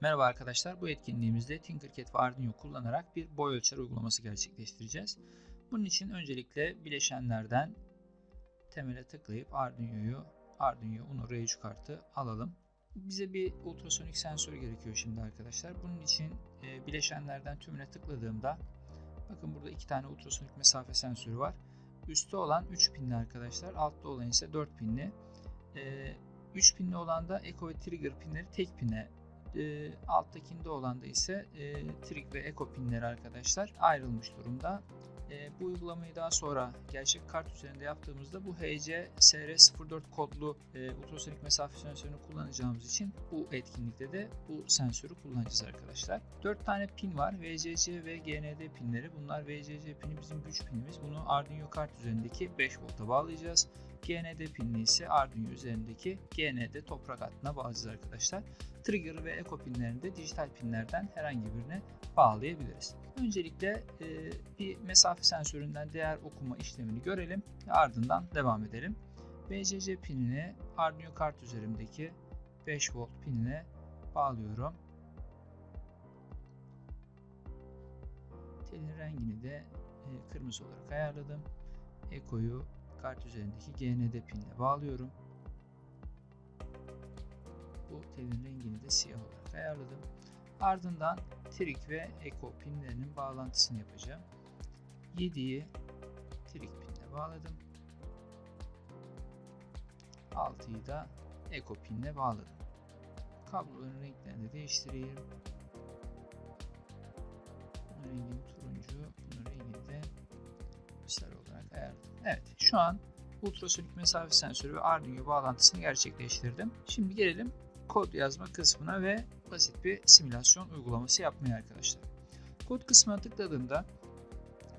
Merhaba arkadaşlar, bu etkinliğimizde Tinkercad ve Arduino kullanarak bir boy ölçer uygulaması gerçekleştireceğiz. Bunun için öncelikle bileşenlerden temele tıklayıp Arduino'yu, Arduino Uno R3 kartı alalım. Bize bir ultrasonik sensör gerekiyor şimdi arkadaşlar. Bunun için e, bileşenlerden tümüne tıkladığımda bakın burada iki tane ultrasonik mesafe sensörü var. Üstte olan 3 pinli arkadaşlar, altta olan ise 4 pinli. E, 3 pinli olan da Echo ve Trigger pinleri tek pine e, alttakinde olan da ise e, trig ve echo pinleri arkadaşlar ayrılmış durumda. E, bu uygulamayı daha sonra gerçek kart üzerinde yaptığımızda bu HC SR04 kodlu e, ultrasonik mesafe sensörünü kullanacağımız için bu etkinlikte de bu sensörü kullanacağız arkadaşlar. 4 tane pin var. VCC ve GND pinleri. Bunlar VCC pini bizim güç pinimiz. Bunu Arduino kart üzerindeki 5 volta bağlayacağız. GND pinli ise Arduino üzerindeki GND toprak hattına bağlayacağız arkadaşlar. Trigger ve Echo pinlerini de dijital pinlerden herhangi birine bağlayabiliriz. Öncelikle e, bir mesafe sensöründen değer okuma işlemini görelim ve ardından devam edelim. VCC pinini Arduino kart üzerimdeki 5 volt pinine bağlıyorum. Telin rengini de e, kırmızı olarak ayarladım. Echo'yu kart üzerindeki GND pinine bağlıyorum. Bu telin rengini de siyah olarak ayarladım. Ardından trig ve echo pinlerinin bağlantısını yapacağım. 7'yi trig pinle bağladım. 6'yı da echo pinle bağladım. Kabloların renklerini de değiştireyim. Rengini turuncu, ayarladım. Evet, şu an ultrasonik mesafe sensörü ve Arduino bağlantısını gerçekleştirdim. Şimdi gelelim kod yazma kısmına ve basit bir simülasyon uygulaması yapmaya arkadaşlar. Kod kısmına tıkladığımda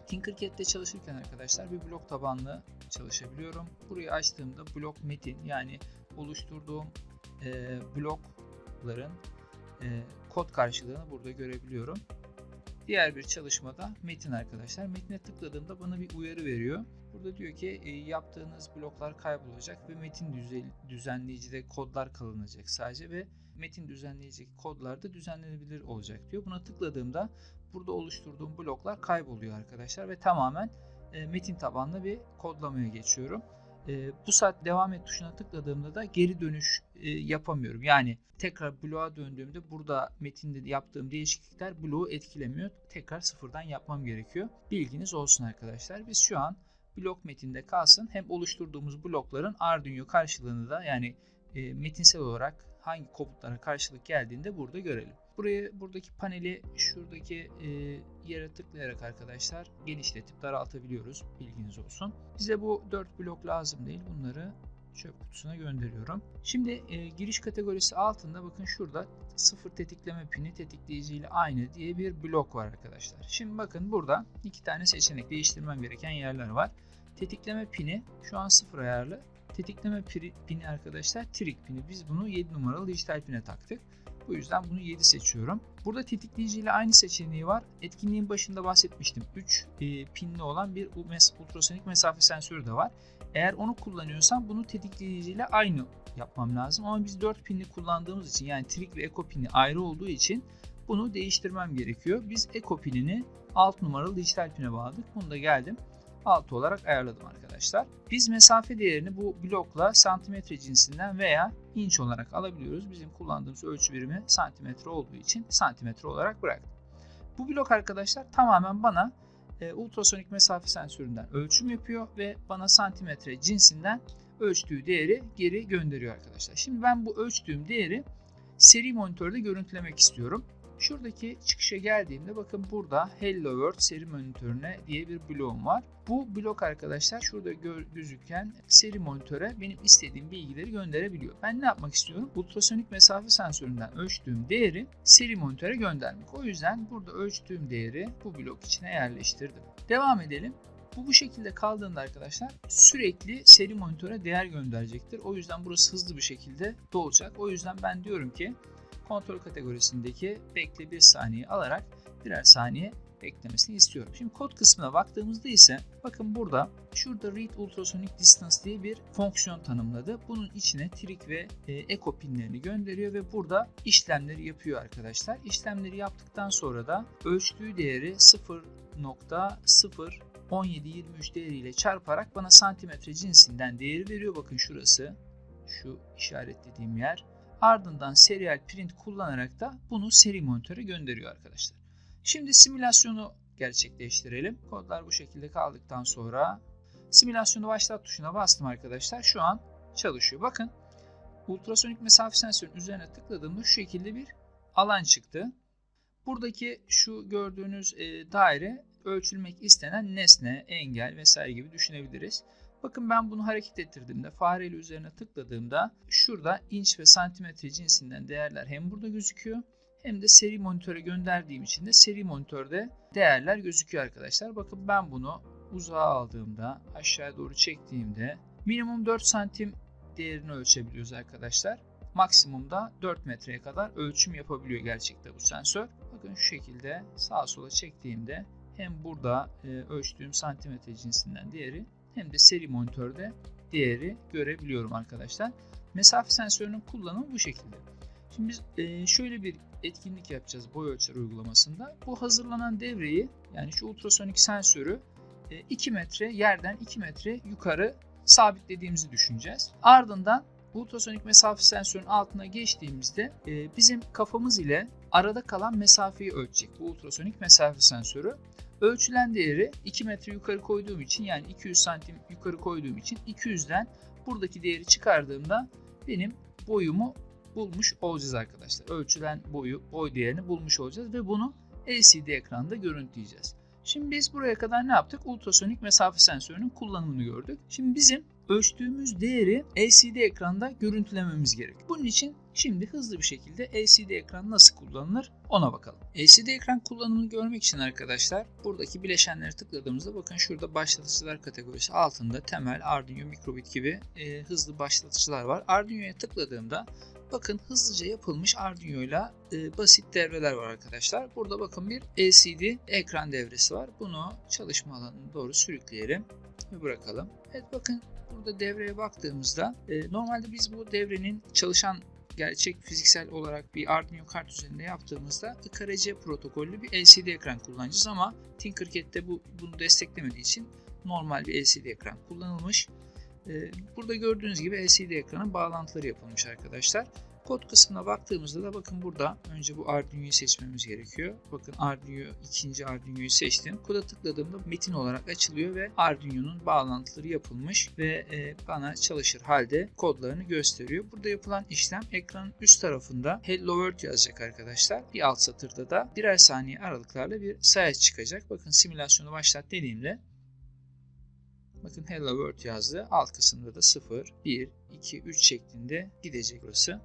Tinkercad'de çalışırken arkadaşlar bir blok tabanlı çalışabiliyorum. Burayı açtığımda blok metin yani oluşturduğum e, blokların e, kod karşılığını burada görebiliyorum. Diğer bir çalışmada metin arkadaşlar. Metine tıkladığımda bana bir uyarı veriyor. Burada diyor ki e, yaptığınız bloklar kaybolacak ve metin düzenleyicide kodlar kalınacak sadece ve metin düzenleyici kodlar da düzenlenebilir olacak diyor. Buna tıkladığımda burada oluşturduğum bloklar kayboluyor arkadaşlar ve tamamen e, metin tabanlı bir kodlamaya geçiyorum. E, bu saat devam et tuşuna tıkladığımda da geri dönüş e, yapamıyorum. Yani tekrar bloğa döndüğümde burada metinde yaptığım değişiklikler bloğu etkilemiyor. Tekrar sıfırdan yapmam gerekiyor. Bilginiz olsun arkadaşlar. Biz şu an blok metinde kalsın. Hem oluşturduğumuz blokların Arduino karşılığını da yani e, metinsel olarak hangi komutlara karşılık geldiğinde burada görelim. Buraya buradaki paneli şuradaki e, yere tıklayarak arkadaşlar genişletip daraltabiliyoruz. Bilginiz olsun. Bize bu 4 blok lazım değil. Bunları çöp kutusuna gönderiyorum. Şimdi e, giriş kategorisi altında bakın şurada sıfır tetikleme pini tetikleyici ile aynı diye bir blok var arkadaşlar. Şimdi bakın burada iki tane seçenek değiştirmem gereken yerler var. Tetikleme pini şu an sıfır ayarlı. Tetikleme pini arkadaşlar trig pini. Biz bunu 7 numaralı dijital pine taktık. Bu yüzden bunu 7 seçiyorum. Burada tetikleyici ile aynı seçeneği var. Etkinliğin başında bahsetmiştim. 3 e, pinli olan bir ultrasonik mesafe sensörü de var. Eğer onu kullanıyorsam bunu tetikleyici ile aynı yapmam lazım. Ama biz 4 pinli kullandığımız için yani trig ve eco pini ayrı olduğu için bunu değiştirmem gerekiyor. Biz eco pinini 6 numaralı dijital pine bağladık. Bunu da geldim 6 olarak ayarladım arkadaşlar. Biz mesafe değerini bu blokla santimetre cinsinden veya inç olarak alabiliyoruz. Bizim kullandığımız ölçü birimi santimetre olduğu için santimetre olarak bıraktım. Bu blok arkadaşlar tamamen bana e, ultrasonik mesafe sensöründen ölçüm yapıyor ve bana santimetre cinsinden ölçtüğü değeri geri gönderiyor arkadaşlar. Şimdi ben bu ölçtüğüm değeri seri monitörde görüntülemek istiyorum. Şuradaki çıkışa geldiğimde bakın burada Hello World seri monitörüne diye bir bloğum var. Bu blok arkadaşlar şurada gözüken seri monitöre benim istediğim bilgileri gönderebiliyor. Ben ne yapmak istiyorum? Ultrasonik mesafe sensöründen ölçtüğüm değeri seri monitöre göndermek. O yüzden burada ölçtüğüm değeri bu blok içine yerleştirdim. Devam edelim. Bu bu şekilde kaldığında arkadaşlar sürekli seri monitöre değer gönderecektir. O yüzden burası hızlı bir şekilde dolacak. O yüzden ben diyorum ki kontrol kategorisindeki bekle bir saniye alarak birer saniye eklemesini istiyorum. Şimdi kod kısmına baktığımızda ise bakın burada şurada read ultrasonic distance diye bir fonksiyon tanımladı. Bunun içine trig ve e, echo pinlerini gönderiyor ve burada işlemleri yapıyor arkadaşlar. İşlemleri yaptıktan sonra da ölçtüğü değeri 0.01723 değeriyle çarparak bana santimetre cinsinden değeri veriyor. Bakın şurası şu işaretlediğim yer. Ardından serial print kullanarak da bunu seri monitöre gönderiyor arkadaşlar. Şimdi simülasyonu gerçekleştirelim. Kodlar bu şekilde kaldıktan sonra simülasyonu başlat tuşuna bastım arkadaşlar. Şu an çalışıyor. Bakın ultrasonik mesafe sensörün üzerine tıkladığımda şu şekilde bir alan çıktı. Buradaki şu gördüğünüz e, daire ölçülmek istenen nesne, engel vesaire gibi düşünebiliriz. Bakın ben bunu hareket ettirdiğimde fareyle üzerine tıkladığımda şurada inç ve santimetre cinsinden değerler hem burada gözüküyor hem de seri monitöre gönderdiğim için de seri monitörde değerler gözüküyor arkadaşlar. Bakın ben bunu uzağa aldığımda aşağıya doğru çektiğimde minimum 4 santim değerini ölçebiliyoruz arkadaşlar. Maksimumda 4 metreye kadar ölçüm yapabiliyor gerçekte bu sensör. Bakın şu şekilde sağa sola çektiğimde hem burada e, ölçtüğüm santimetre cinsinden değeri hem de seri monitörde değeri görebiliyorum arkadaşlar. Mesafe sensörünün kullanımı bu şekilde. Şimdi biz e, şöyle bir etkinlik yapacağız boy ölçer uygulamasında. Bu hazırlanan devreyi yani şu ultrasonik sensörü 2 e, metre yerden 2 metre yukarı sabitlediğimizi düşüneceğiz. Ardından ultrasonik mesafe sensörün altına geçtiğimizde e, bizim kafamız ile arada kalan mesafeyi ölçecek bu ultrasonik mesafe sensörü. Ölçülen değeri 2 metre yukarı koyduğum için yani 200 santim yukarı koyduğum için 200'den buradaki değeri çıkardığımda benim boyumu bulmuş olacağız arkadaşlar. Ölçülen boyu, boy değerini bulmuş olacağız ve bunu LCD ekranda görüntüleyeceğiz. Şimdi biz buraya kadar ne yaptık? Ultrasonik mesafe sensörünün kullanımını gördük. Şimdi bizim ölçtüğümüz değeri LCD ekranda görüntülememiz gerek. Bunun için şimdi hızlı bir şekilde LCD ekran nasıl kullanılır ona bakalım. LCD ekran kullanımını görmek için arkadaşlar buradaki bileşenleri tıkladığımızda bakın şurada başlatıcılar kategorisi altında temel Arduino Microbit gibi e, hızlı başlatıcılar var. Arduino'ya tıkladığımda Bakın hızlıca yapılmış Arduino ile basit devreler var arkadaşlar. Burada bakın bir LCD ekran devresi var. Bunu çalışma alanına doğru sürükleyelim ve bırakalım. Evet bakın burada devreye baktığımızda e, normalde biz bu devrenin çalışan gerçek fiziksel olarak bir Arduino kart üzerinde yaptığımızda IKRC protokollü bir LCD ekran kullanacağız ama Tinkercad'de bu bunu desteklemediği için normal bir LCD ekran kullanılmış. Ee, burada gördüğünüz gibi LCD ekranın bağlantıları yapılmış arkadaşlar. Kod kısmına baktığımızda da bakın burada önce bu Arduino'yu seçmemiz gerekiyor. Bakın Arduino ikinci Arduino'yu seçtim. Koda tıkladığımda metin olarak açılıyor ve Arduino'nun bağlantıları yapılmış ve e, bana çalışır halde kodlarını gösteriyor. Burada yapılan işlem ekranın üst tarafında Hello World yazacak arkadaşlar. Bir alt satırda da birer saniye aralıklarla bir sayaç çıkacak. Bakın simülasyonu başlat dediğimde Bakın Hello World yazdı. Alt kısımda da 0, 1, 2, 3 şeklinde gidecek burası.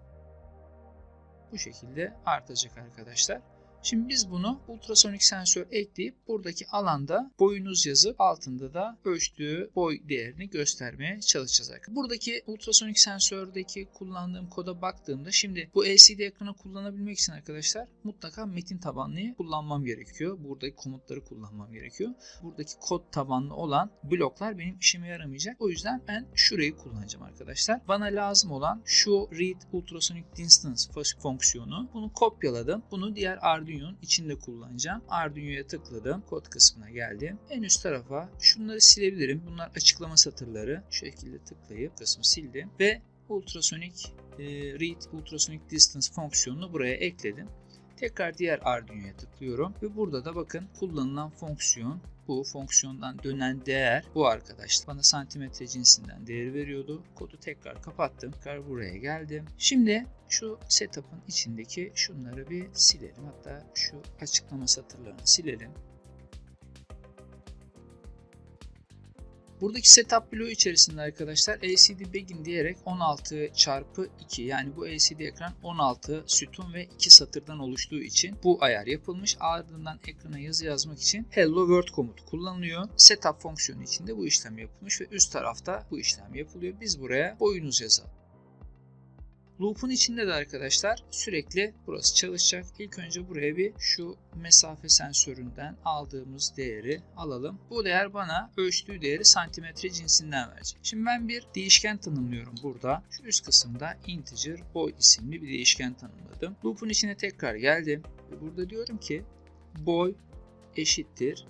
Bu şekilde artacak arkadaşlar. Şimdi biz bunu ultrasonik sensör ekleyip buradaki alanda boyunuz yazıp altında da ölçtüğü boy değerini göstermeye çalışacağız. Buradaki ultrasonik sensördeki kullandığım koda baktığımda şimdi bu LCD ekranı kullanabilmek için arkadaşlar mutlaka metin tabanlıyı kullanmam gerekiyor. Buradaki komutları kullanmam gerekiyor. Buradaki kod tabanlı olan bloklar benim işime yaramayacak. O yüzden ben şurayı kullanacağım arkadaşlar. Bana lazım olan şu read ultrasonic distance fonksiyonu. Bunu kopyaladım. Bunu diğer Arduino Arduino'nun içinde kullanacağım. Arduino'ya tıkladım. Kod kısmına geldim. En üst tarafa şunları silebilirim. Bunlar açıklama satırları. Şu şekilde tıklayıp kısmı sildim. Ve ultrasonic e, read ultrasonic distance fonksiyonunu buraya ekledim. Tekrar diğer Arduino'ya tıklıyorum ve burada da bakın kullanılan fonksiyon bu fonksiyondan dönen değer bu arkadaşlar. Bana santimetre cinsinden değeri veriyordu. Kodu tekrar kapattım. Tekrar buraya geldim. Şimdi şu setup'ın içindeki şunları bir silelim. Hatta şu açıklama satırlarını silelim. Buradaki setup bloğu içerisinde arkadaşlar LCD begin diyerek 16 çarpı 2 yani bu LCD ekran 16 sütun ve 2 satırdan oluştuğu için bu ayar yapılmış. Ardından ekrana yazı yazmak için hello world komutu kullanılıyor. Setup fonksiyonu içinde bu işlem yapılmış ve üst tarafta bu işlem yapılıyor. Biz buraya boyunuz yazalım. Loop'un içinde de arkadaşlar sürekli burası çalışacak. İlk önce buraya bir şu mesafe sensöründen aldığımız değeri alalım. Bu değer bana ölçtüğü değeri santimetre cinsinden verecek. Şimdi ben bir değişken tanımlıyorum burada. Şu üst kısımda integer boy isimli bir değişken tanımladım. Loop'un içine tekrar geldim. Burada diyorum ki boy eşittir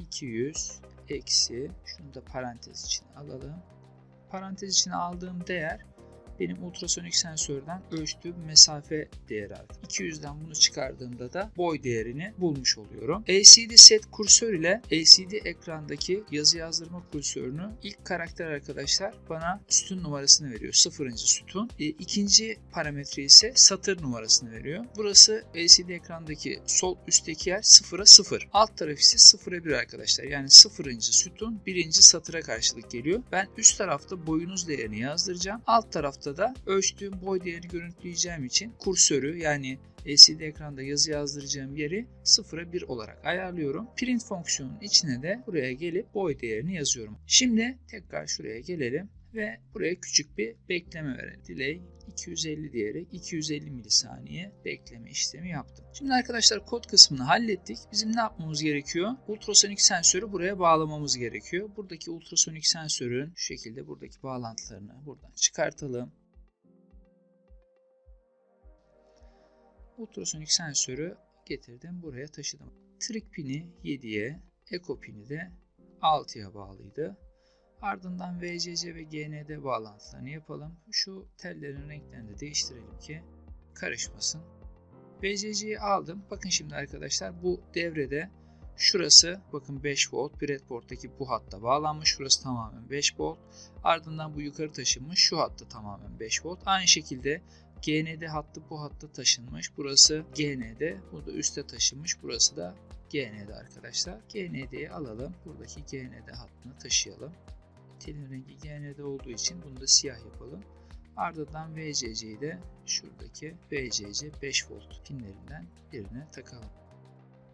200 eksi şunu da parantez içine alalım. Parantez içine aldığım değer benim ultrasonik sensörden ölçtüğüm mesafe değeri artık. 200'den bunu çıkardığımda da boy değerini bulmuş oluyorum. LCD set kursör ile LCD ekrandaki yazı yazdırma kursörünü ilk karakter arkadaşlar bana sütun numarasını veriyor. Sıfırıncı sütun. E, ikinci parametre ise satır numarasını veriyor. Burası LCD ekrandaki sol üstteki yer 0'a 0. Alt taraf ise 0'a 1 arkadaşlar. Yani sıfırıncı sütun birinci satıra karşılık geliyor. Ben üst tarafta boyunuz değerini yazdıracağım. Alt tarafta da ölçtüğüm boy değerini görüntüleyeceğim için kursörü yani LCD ekranda yazı yazdıracağım yeri 0'a 1 olarak ayarlıyorum. Print fonksiyonunun içine de buraya gelip boy değerini yazıyorum. Şimdi tekrar şuraya gelelim ve buraya küçük bir bekleme verelim. Delay 250 diyerek 250 milisaniye bekleme işlemi yaptım. Şimdi arkadaşlar kod kısmını hallettik. Bizim ne yapmamız gerekiyor? Ultrasonik sensörü buraya bağlamamız gerekiyor. Buradaki ultrasonik sensörün şu şekilde buradaki bağlantılarını buradan çıkartalım. ultrasonik sensörü getirdim buraya taşıdım. Trik pini 7'ye, eko pini de 6'ya bağlıydı. Ardından VCC ve GND bağlantılarını yapalım. Şu tellerin renklerini de değiştirelim ki karışmasın. VCC'yi aldım. Bakın şimdi arkadaşlar bu devrede şurası bakın 5 volt breadboard'daki bu hatta bağlanmış. Şurası tamamen 5 volt. Ardından bu yukarı taşınmış. Şu hatta tamamen 5 volt. Aynı şekilde GND hattı bu hatta taşınmış. Burası GND. Bu da üste taşınmış. Burası da GND arkadaşlar. GND'yi alalım. Buradaki GND hattını taşıyalım. Telin rengi GND olduğu için bunu da siyah yapalım. Ardından VCC'yi de şuradaki VCC 5 volt pinlerinden birine takalım.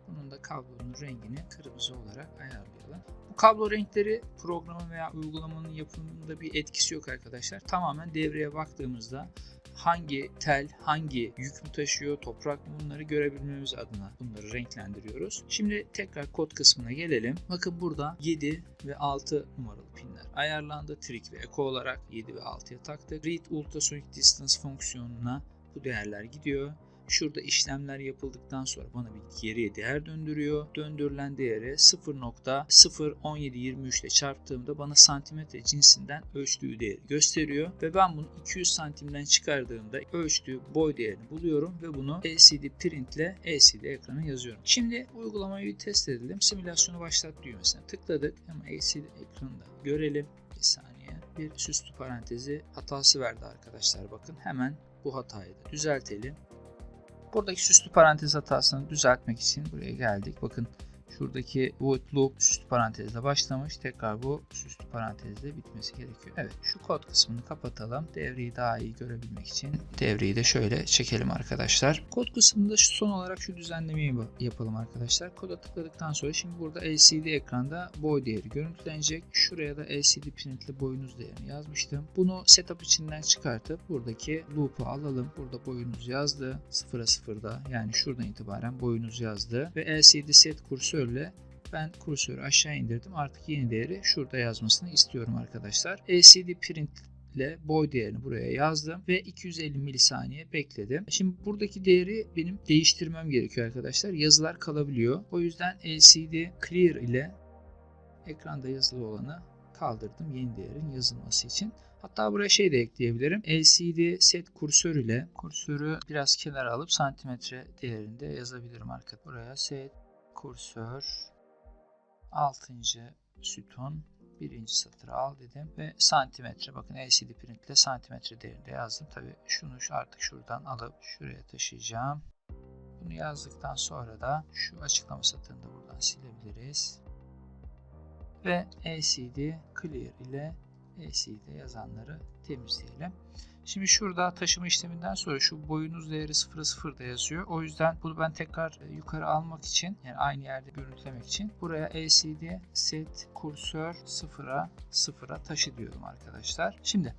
Bunun da kablonun rengini kırmızı olarak ayarlayalım. Kablo renkleri programın veya uygulamanın yapımında bir etkisi yok arkadaşlar. Tamamen devreye baktığımızda hangi tel, hangi yük mü taşıyor, toprak mı bunları görebilmemiz adına bunları renklendiriyoruz. Şimdi tekrar kod kısmına gelelim. Bakın burada 7 ve 6 numaralı pinler ayarlandı. Trig ve Echo olarak 7 ve 6'ya taktık. Read Ultrasonic Distance fonksiyonuna bu değerler gidiyor. Şurada işlemler yapıldıktan sonra bana bir geriye değer döndürüyor. Döndürülen değeri 0.01723 ile çarptığımda bana santimetre cinsinden ölçtüğü değeri gösteriyor. Ve ben bunu 200 santimden çıkardığımda ölçtüğü boy değerini buluyorum ve bunu LCD print ile LCD ekrana yazıyorum. Şimdi uygulamayı test edelim. Simülasyonu başlat düğmesine tıkladık. Ama LCD ekranında görelim. Bir saniye. Bir süslü parantezi hatası verdi arkadaşlar. Bakın hemen bu hatayı da düzeltelim. Buradaki süslü parantez hatasını düzeltmek için buraya geldik. Bakın şuradaki void loop süslü parantezle başlamış. Tekrar bu süslü parantezle bitmesi gerekiyor. Evet şu kod kısmını kapatalım. Devreyi daha iyi görebilmek için devreyi de şöyle çekelim arkadaşlar. Kod kısmında şu son olarak şu düzenlemeyi yapalım arkadaşlar. Koda tıkladıktan sonra şimdi burada LCD ekranda boy değeri görüntülenecek. Şuraya da LCD printle boyunuz değerini yazmıştım. Bunu setup içinden çıkartıp buradaki loop'u alalım. Burada boyunuz yazdı. 0'a 0'da yani şuradan itibaren boyunuz yazdı. Ve LCD set kursör kursörle ben kursörü aşağı indirdim. Artık yeni değeri şurada yazmasını istiyorum arkadaşlar. LCD print ile boy değerini buraya yazdım ve 250 milisaniye bekledim. Şimdi buradaki değeri benim değiştirmem gerekiyor arkadaşlar. Yazılar kalabiliyor. O yüzden LCD clear ile ekranda yazılı olanı kaldırdım yeni değerin yazılması için. Hatta buraya şey de ekleyebilirim. LCD set kursör ile kursörü biraz kenara alıp santimetre değerinde yazabilirim arkadaşlar. Buraya set kursör 6. sütun birinci satırı al dedim ve santimetre bakın LCD print ile santimetre değerinde yazdım. Tabi şunu artık şuradan alıp şuraya taşıyacağım. Bunu yazdıktan sonra da şu açıklama satırını da buradan silebiliriz. Ve LCD clear ile LCD yazanları temizleyelim. Şimdi şurada taşıma işleminden sonra şu boyunuz değeri 0'a 0'da yazıyor. O yüzden bunu ben tekrar e, yukarı almak için yani aynı yerde görüntülemek için buraya LCD set kursör 0'a 0'a taşı diyorum arkadaşlar. Şimdi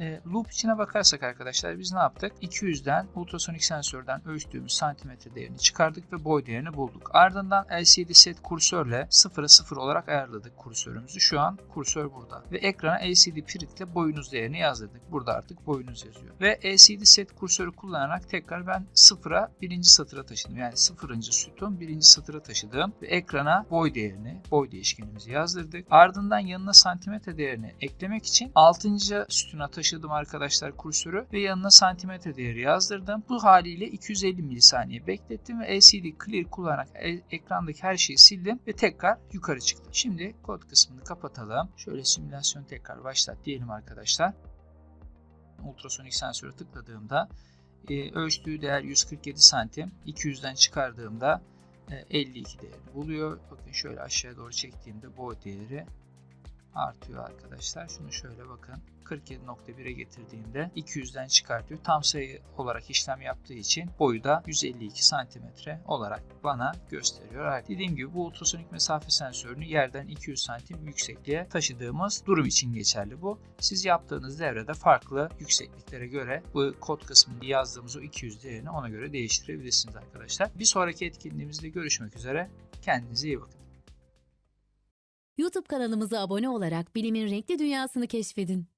E, loop içine bakarsak arkadaşlar biz ne yaptık? 200'den ultrasonik sensörden ölçtüğümüz santimetre değerini çıkardık ve boy değerini bulduk. Ardından LCD set kursörle 0'a 0 olarak ayarladık kursörümüzü. Şu an kursör burada. Ve ekrana LCD pirit ile boyunuz değerini yazdırdık. Burada artık boyunuz yazıyor. Ve LCD set kursörü kullanarak tekrar ben 0'a birinci satıra taşıdım. Yani 0. sütun birinci satıra taşıdım. Ve ekrana boy değerini, boy değişkenimizi yazdırdık. Ardından yanına santimetre değerini eklemek için 6. sütuna taşıdım arkadaşlar kursörü ve yanına santimetre değeri yazdırdım. Bu haliyle 250 milisaniye beklettim ve LCD Clear kullanarak e- ekrandaki her şeyi sildim ve tekrar yukarı çıktım. Şimdi kod kısmını kapatalım. Şöyle simülasyon tekrar başlat diyelim arkadaşlar. Ultrasonik sensöre tıkladığımda e, ölçtüğü değer 147 santim. 200'den çıkardığımda e, 52 değerini buluyor. Bakın şöyle aşağıya doğru çektiğimde boy değeri artıyor arkadaşlar. Şunu şöyle bakın. 47.1'e getirdiğimde 200'den çıkartıyor. Tam sayı olarak işlem yaptığı için boyu da 152 santimetre olarak bana gösteriyor. Dediğim gibi bu ultrasonik mesafe sensörünü yerden 200 santim yüksekliğe taşıdığımız durum için geçerli bu. Siz yaptığınız devrede farklı yüksekliklere göre bu kod kısmını yazdığımız o 200 değerini ona göre değiştirebilirsiniz arkadaşlar. Bir sonraki etkinliğimizde görüşmek üzere. Kendinize iyi bakın. YouTube kanalımıza abone olarak bilimin renkli dünyasını keşfedin.